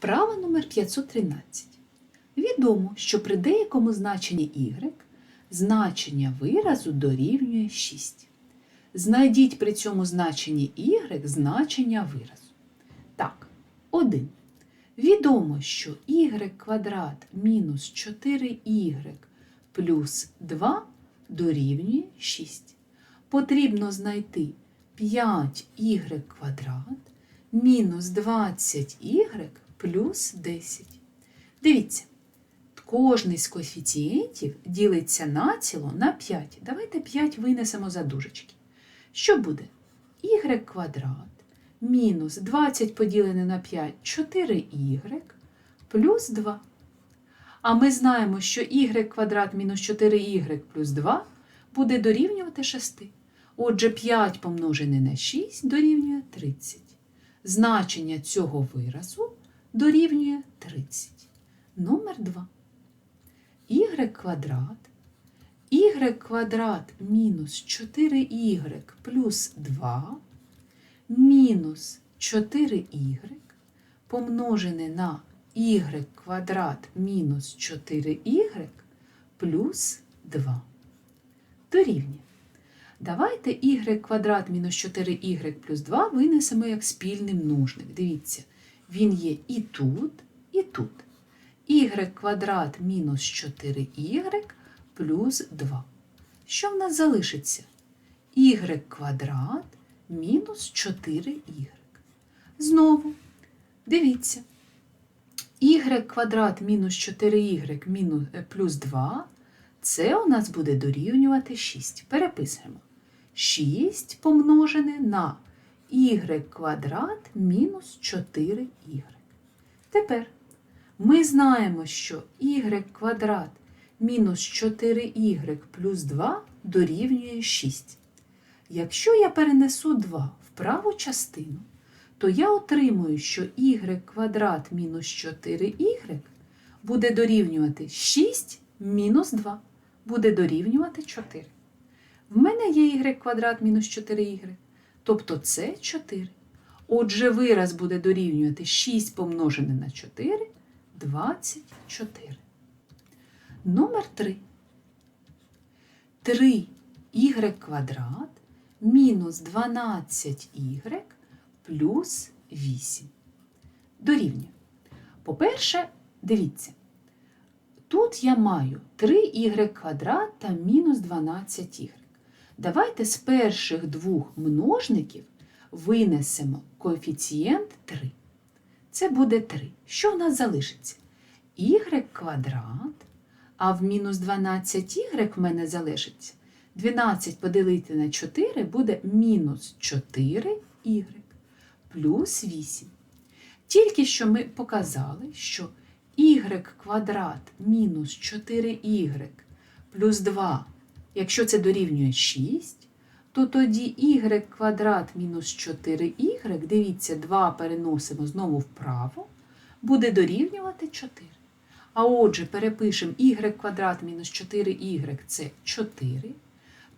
Вправа номер 513. Відомо, що при деякому значенні y значення виразу дорівнює 6. Знайдіть при цьому значенні y значення виразу. Так, 1. Відомо, що y квадрат мінус 4y плюс 2 дорівнює 6. Потрібно знайти 5y квадрат мінус 20y плюс 10. Дивіться, кожний з коефіцієнтів ділиться націло на 5. Давайте 5 винесемо за дужечки. Що буде? y квадрат мінус 20 поділене на 5 4y плюс 2. А ми знаємо, що y квадрат мінус 4y плюс 2 буде дорівнювати 6. Отже, 5 помножене на 6 дорівнює 30. Значення цього виразу дорівнює 30. Номер 2. y квадрат y квадрат мінус 4y плюс 2 мінус 4y помножене на y квадрат мінус 4y плюс 2 дорівнює. Давайте y квадрат мінус 4y плюс 2 винесемо як спільний множник. Дивіться, він є і тут, і тут. y квадрат мінус 4y плюс 2. Що в нас залишиться? y квадрат мінус 4y. Знову, дивіться, y квадрат мінус 4y мінус, е, плюс 2 це у нас буде дорівнювати 6. Переписуємо. 6 помножене на y квадрат мінус 4y. Тепер ми знаємо, що y квадрат мінус 4y плюс 2 дорівнює 6. Якщо я перенесу 2 в праву частину, то я отримую, що y квадрат мінус 4y буде дорівнювати 6 мінус 2, буде дорівнювати 4. В мене є y квадрат мінус 4y, тобто це 4. Отже, вираз буде дорівнювати 6 помножене на 4 24. Номер 3. 3y квадрат мінус 12y плюс 8. Дорівнює. По-перше, дивіться, тут я маю 3y квадрат та мінус 12y. Давайте з перших двох множників винесемо коефіцієнт 3. Це буде 3. Що в нас залишиться? y квадрат, а в мінус 12y в мене залишиться. 12 поділити на 4 буде мінус 4y плюс 8. Тільки що ми показали, що y квадрат мінус 4y плюс 2, якщо це дорівнює 6, то тоді y квадрат мінус 4y, дивіться, 2 переносимо знову вправо, буде дорівнювати 4. А отже, перепишемо y квадрат мінус 4y це 4.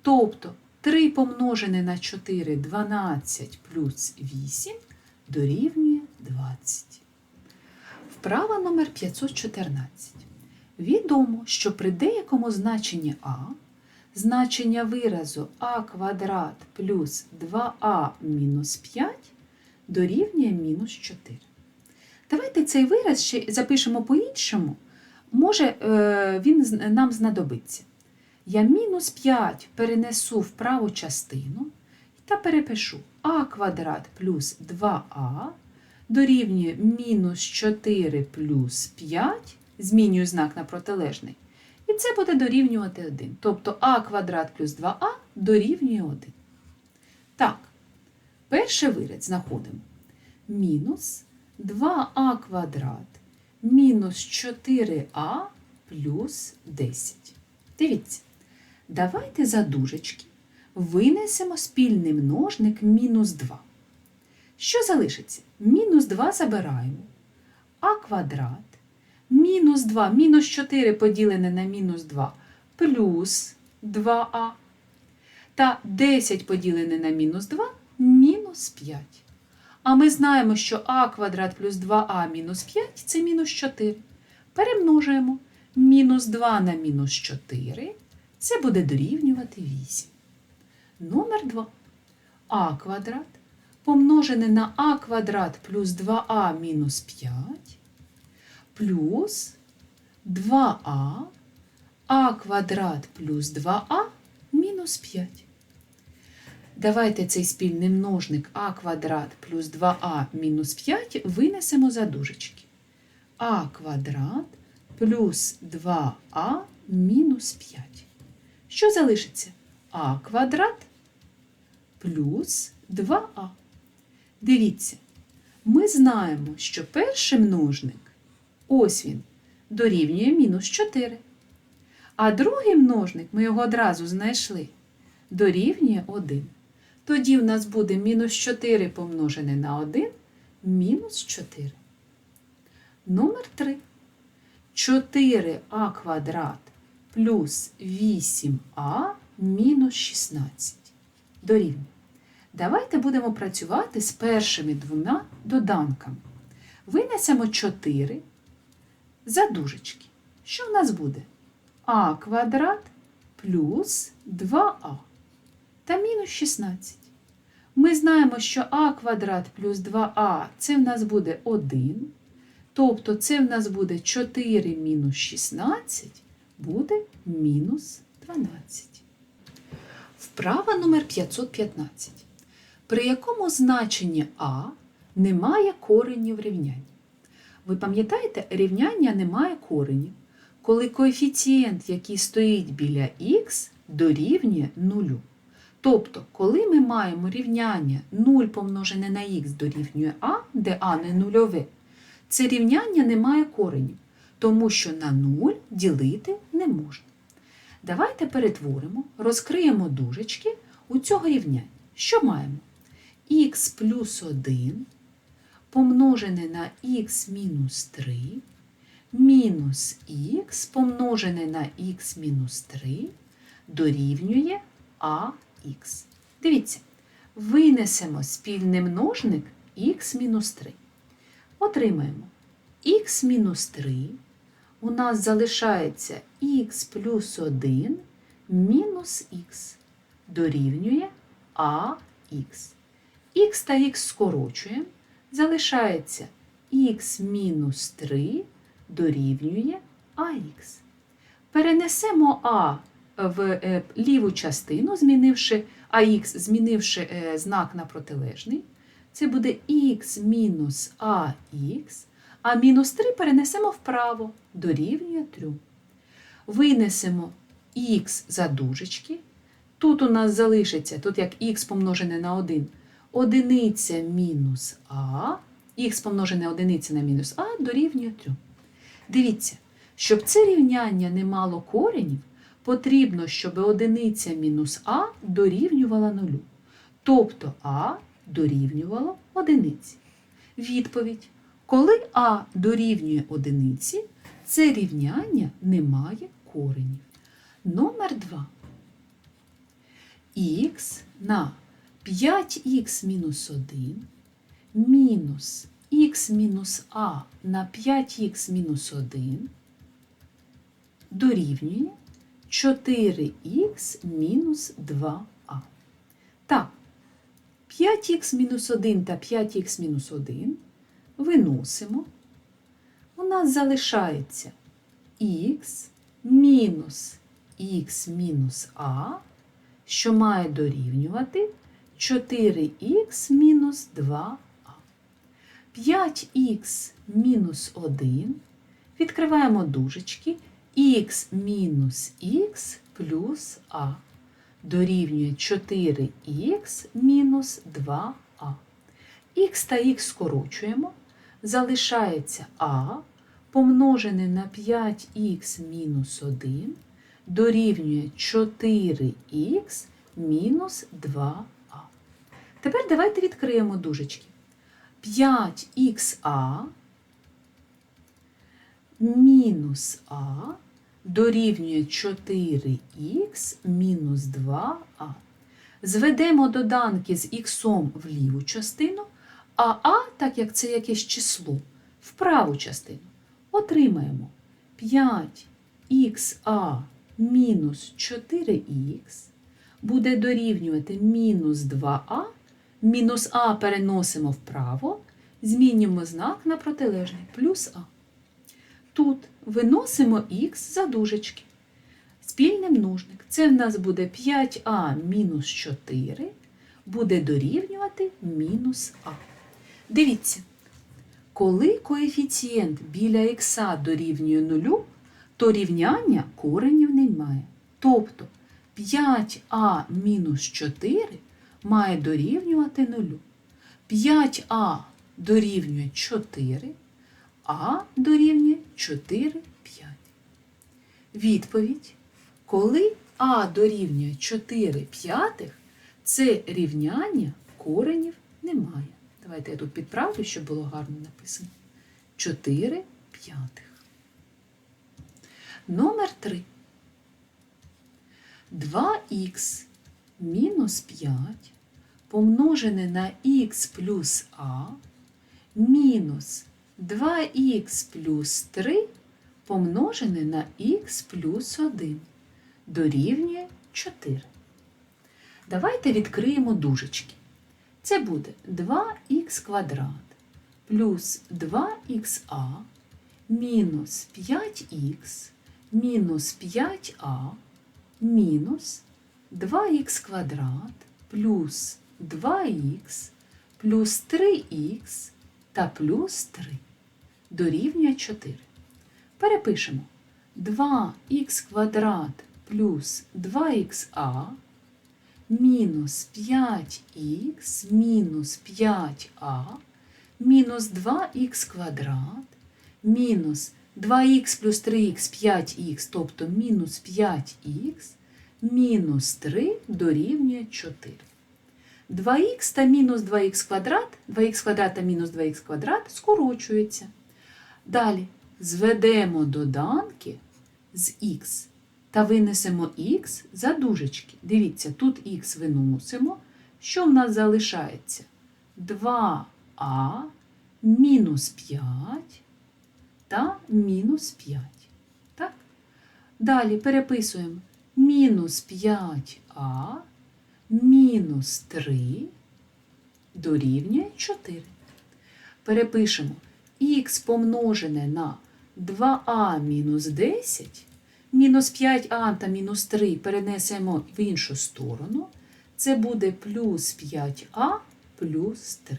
Тобто 3 помножене на 4 12 плюс 8 дорівнює 20. Вправа номер 514. Відомо, що при деякому значенні а значення виразу а квадрат плюс 2а мінус 5 дорівнює мінус 4. Давайте цей вираз ще запишемо по-іншому. Може, е, він нам знадобиться. Я мінус 5 перенесу в праву частину та перепишу а квадрат плюс 2а дорівнює мінус 4 плюс 5, змінюю знак на протилежний, і це буде дорівнювати 1. Тобто а квадрат плюс 2а дорівнює 1. Так, перший виряд знаходимо. Мінус 2а квадрат мінус 4а плюс 10. Дивіться, давайте за дужечки винесемо спільний множник мінус 2. Що залишиться? Мінус 2 забираємо. А квадрат мінус 2, мінус 4 поділене на мінус 2 плюс 2а. Та 10 поділене на мінус 2 мінус 5. А ми знаємо, що а квадрат плюс 2а мінус 5 це мінус 4. Перемножуємо. Мінус 2 на мінус 4 це буде дорівнювати 8. Номер 2. а квадрат помножене на а квадрат плюс 2а мінус 5 плюс 2а а квадрат плюс 2а мінус 5. Давайте цей спільний множник а квадрат плюс 2а мінус 5 винесемо за дужечки. а квадрат плюс 2а мінус 5. Що залишиться? а квадрат плюс 2а. Дивіться, ми знаємо, що перший множник, ось він, дорівнює мінус 4. А другий множник, ми його одразу знайшли, дорівнює 1. Тоді в нас буде мінус 4 помножене на 1, мінус 4. Номер 3. 4а квадрат плюс 8а мінус 16. Дорівнює. Давайте будемо працювати з першими двома доданками. Винесемо 4 за дужечки. Що в нас буде? а квадрат плюс 2а та мінус 16. Ми знаємо, що а квадрат плюс 2а це в нас буде 1. Тобто це в нас буде 4 мінус 16 буде мінус 12. Вправа номер 515. При якому значенні а немає коренів рівняння? Ви пам'ятаєте, рівняння немає коренів, коли коефіцієнт, який стоїть біля х, дорівнює 0. Тобто, коли ми маємо рівняння 0 помножене на х дорівнює а, де а не нульове, це рівняння не має коренів, тому що на 0 ділити не можна. Давайте перетворимо, розкриємо дужечки у цього рівняння. Що маємо? х плюс 1 помножене на х мінус 3 мінус х помножене на х мінус 3 дорівнює ах. Дивіться, винесемо спільний множник х мінус 3. Отримаємо х мінус 3. У нас залишається х плюс 1 мінус х дорівнює ах. х та х скорочуємо. Залишається х мінус 3 дорівнює ах. Перенесемо а в е, ліву частину, змінивши ах, змінивши е, знак на протилежний. Це буде х мінус ах, а мінус 3 перенесемо вправо, дорівнює 3. Винесемо х за дужечки. Тут у нас залишиться, тут як х помножене на 1, одиниця мінус а, х помножене одиниця на мінус а дорівнює 3. Дивіться, щоб це рівняння не мало коренів, потрібно, щоб одиниця мінус а дорівнювала нулю. Тобто а дорівнювало одиниці. Відповідь. Коли а дорівнює одиниці, це рівняння не має коренів. Номер 2. х на 5х мінус 1 мінус х мінус а на 5х мінус 1 дорівнює 4х мінус 2а. Так, 5х мінус 1 та 5х мінус 1 виносимо. У нас залишається х мінус х мінус а, що має дорівнювати 4х мінус 2а. 5х мінус 1. Відкриваємо дужечки х мінус х плюс а дорівнює 4х мінус 2а. Х та х скорочуємо. Залишається а помножене на 5х мінус 1 дорівнює 4х мінус 2а. Тепер давайте відкриємо дужечки. 5ха мінус а дорівнює 4х мінус 2а. Зведемо доданки з х в ліву частину, А А, так як це якесь число, в праву частину отримаємо 5ха мінус 4х буде дорівнювати мінус 2а, мінус а переносимо вправо, змінюємо знак на протилежний плюс а. Тут виносимо х за дужечки. Спільний множник. Це в нас буде 5а мінус 4 буде дорівнювати мінус а. Дивіться, коли коефіцієнт біля х дорівнює нулю, то рівняння коренів немає. Тобто 5а мінус 4 має дорівнювати нулю. 5а дорівнює 4, а дорівнює 4, 5. Відповідь. Коли а дорівнює 4 п'ятих, це рівняння коренів немає. Давайте я тут підправлю, щоб було гарно написано. 4 п'ятих. Номер 3. 2х мінус 5 помножене на х плюс а мінус 2х плюс 3 помножене на х плюс 1 дорівнює 4. Давайте відкриємо дужечки. Це буде 2х квадрат плюс 2ха мінус 5х мінус 5а мінус 2х квадрат плюс 2х плюс 3х та плюс 3 дорівнює 4. Перепишемо 2х квадрат плюс 2ха мінус 5х мінус 5а мінус 2х квадрат мінус 2х плюс 3х 5х, тобто мінус 5х мінус 3 дорівнює 4. 2х та мінус 2х квадрат, 2х квадрат та мінус 2х квадрат скорочуються. Далі зведемо доданки з х та винесемо х за дужечки. Дивіться, тут х виносимо. Що в нас залишається? 2а мінус 5 та мінус 5. Так? Далі переписуємо мінус 5а мінус 3 дорівнює 4. Перепишемо х помножене на 2а мінус 10, мінус 5а та мінус 3 перенесемо в іншу сторону. Це буде плюс 5а плюс 3.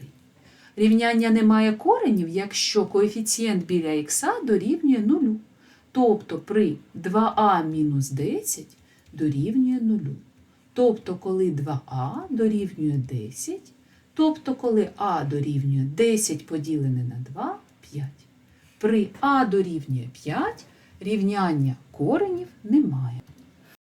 Рівняння не має коренів, якщо коефіцієнт біля х дорівнює 0. Тобто при 2а мінус 10 дорівнює 0. Тобто, коли 2а дорівнює 10, тобто, коли а дорівнює 10 поділене на 2 5. При а дорівнює 5 рівняння коренів немає.